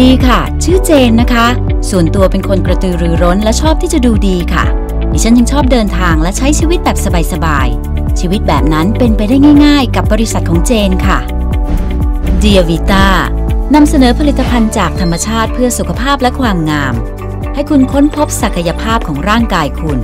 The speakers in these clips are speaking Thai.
ดีค่ะ ชื่อเจนนะคะ ส่วนตัวเป็นคนกระตือรือร้นและชอบที่จะดูดีค่ะ ดิฉันยังชอบเดินทางและใช้ชีวิตแบบสบายๆ ชีวิตแบบนั้นเป็นไปได้ง่าย ๆ กับบริษัทของเจนค่ะ d i a v i t a นำเสนอผลิตภัณฑ์จากธรรมชาติเพื่อสุขภาพและความงาม ให้คุณค้นพบศักยภาพของร่างกายคุณ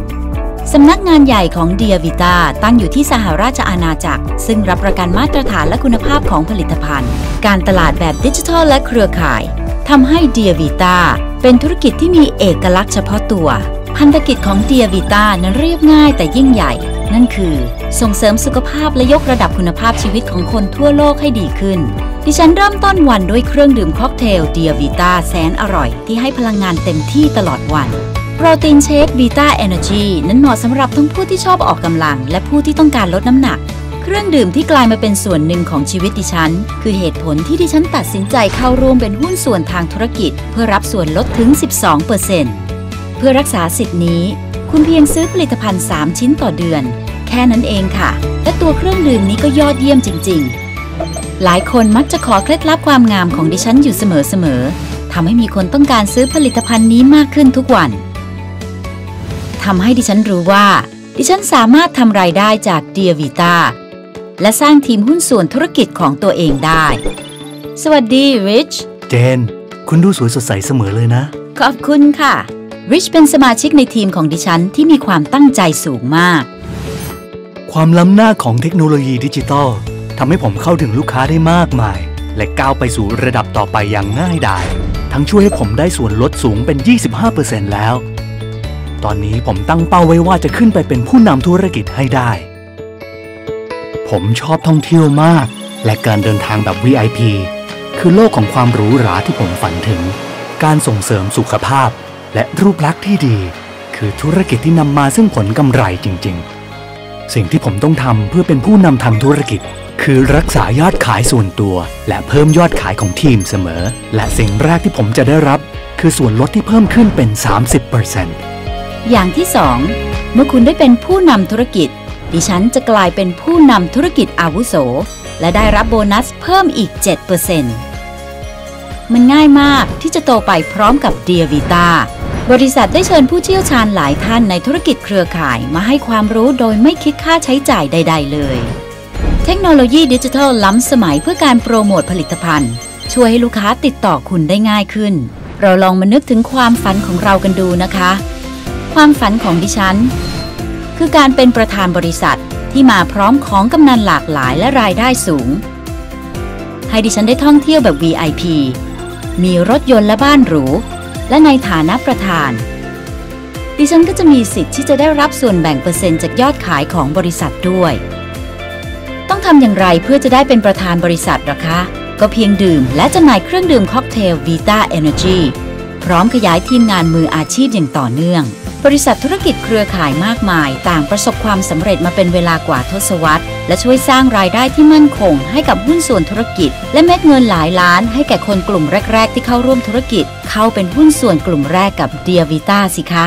สำนักงานใหญ่ของ d i a v i t a ตั้งอยู่ที่สหราชอาณาจักร ซึ่งรับประกันมาตรฐานและคุณภาพของผลิตภัณฑ์ การตลาดแบบดิจิทัลและเครือข่าย ทำให้ d i a v i t a เป็นธุรกิจที่มีเอกลักษณ์เฉพาะตัว พันธกิจของ d i a v i t a นั้นเรียบง่ายแต่ยิ่งใหญ่ นั่นคือ ส่งเสริมสุขภาพและยกระดับคุณภาพชีวิตของคนทั่วโลกให้ดีขึ้น ดิฉันเริ่มต้นวันด้วยเครื่องดื่มค็อกเทลเดียวิต้าแสนอร่อย ที่ให้พลังงานเต็มที่ตลอดวันโปรตีนเชควีต้าเอเนอร์จีนั้นเหมาะสำหรับทั้งผู้ที่ชอบออกกำลัง และผู้ที่ต้องการลดน้ำหนัก เครื่องดื่มที่กลายมาเป็นส่วนหนึ่งของชีวิตดิฉัน คือเหตุผลที่ดิฉันตัดสินใจเข้าร่วมเป็นหุ้นส่วนทางธุรกิจ เพื่อรับส่วนลดถึง 12%เเพื่อรักษาสิทธินี้ คุณเพียงซื้อผลิตภัณฑ์ 3 ชิ้นต่อเดือน แค่นั้นเองค่ะ และตัวเครื่องดื่มนี้ก็ยอดเยี่ยมจริง ๆ หลายคนมักจะขอเคล็ดลับความงามของดิฉันอยู่เสมอๆทำให้มีคนต้องการซื้อผลิตภัณฑ์นี้มากขึ้นทุกวันทำให้ดิฉันรู้ว่าดิฉันสามารถทำรายได้จากเดียวิต้า และสร้างทีมหุ้นส่วนธุรกิจของตัวเองได้ สวัสดีริช เจน คุณดูสวยสดใสเสมอเลยนะ ขอบคุณค่ะริชเป็นสมาชิกในทีมของดิฉันที่มีความตั้งใจสูงมาก ความล้ำหน้าของเทคโนโลยีดิจิทัลทำให้ผมเข้าถึงลูกค้าได้มากมาย และก้าวไปสู่ระดับต่อไปอย่างง่ายดาย ทั้งช่วยให้ผมได้ส่วนลดสูงเป็น 25%แล้ว ตอนนี้ผมตั้งเป้าไว้ว่าจะขึ้นไปเป็นผู้นำธุรกิจให้ได้ ผมชอบท่องเที่ยวมาก และการเดินทางแบบ VIP คือโลกของความหรูหราที่ผมฝันถึง การส่งเสริมสุขภาพ และรูปลักษณ์ที่ดี คือธุรกิจที่นำมาซึ่งผลกำไรจริง ๆ สิ่งที่ผมต้องทำเพื่อเป็นผู้นำทางธุรกิจ คือรักษายอดขายส่วนตัว และเพิ่มยอดขายของทีมเสมอ และสิ่งแรกที่ผมจะได้รับ คือส่วนลดที่เพิ่มขึ้นเป็น 30%อย่างที่สองเมื่อคุณได้เป็นผู้นำธุรกิจ ดิฉันจะกลายเป็นผู้นำธุรกิจอาวุโส และได้รับโบนัสเพิ่มอีก 7%มันง่ายมากที่จะโตไปพร้อมกับเดียวิตาบริษัทได้เชิญผู้เชี่ยวชาญหลายท่านในธุรกิจเครือข่ายมาให้ความรู้โดยไม่คิดค่าใช้จ่ายใด ๆ เลย เทคโนโลยีดิจิทัลล้ำสมัยเพื่อการโปรโมทผลิตภัณฑ์ ช่วยให้ลูกค้าติดต่อคุณได้ง่ายขึ้น เราลองมานึกถึงความฝันของเรากันดูนะคะ ความฝันของดิฉัน คือการเป็นประธานบริษัทที่มาพร้อมของกำนันหลากหลายและรายได้สูง ให้ดิฉันได้ท่องเที่ยวแบบ VIP มีรถยนต์และบ้านหรู และในฐานะประธาน ดิฉันก็จะมีสิทธิ์ที่จะได้รับส่วนแบ่งเปอร์เซ็นต์จากยอดขายของบริษัทด้วย ต้องทำอย่างไรเพื่อจะได้เป็นประธานบริษัทหรอคะ ก็เพียงดื่มและจำหน่ายเครื่องดื่มค็อกเทล Vita Energy พร้อมขยายทีมงานมืออาชีพอย่างต่อเนื่อง บริษัทธุรกิจเครือข่ายมากมาย ต่างประสบความสำเร็จมาเป็นเวลากว่าทศวรรษ และช่วยสร้างรายได้ที่มั่นคง ให้กับหุ้นส่วนธุรกิจ และเม็ดเงินหลายล้าน ให้แก่คนกลุ่มแรก ๆ ที่เข้าร่วมธุรกิจ เข้าเป็นหุ้นส่วนกลุ่มแรกกับเดียวิต้าสิคะ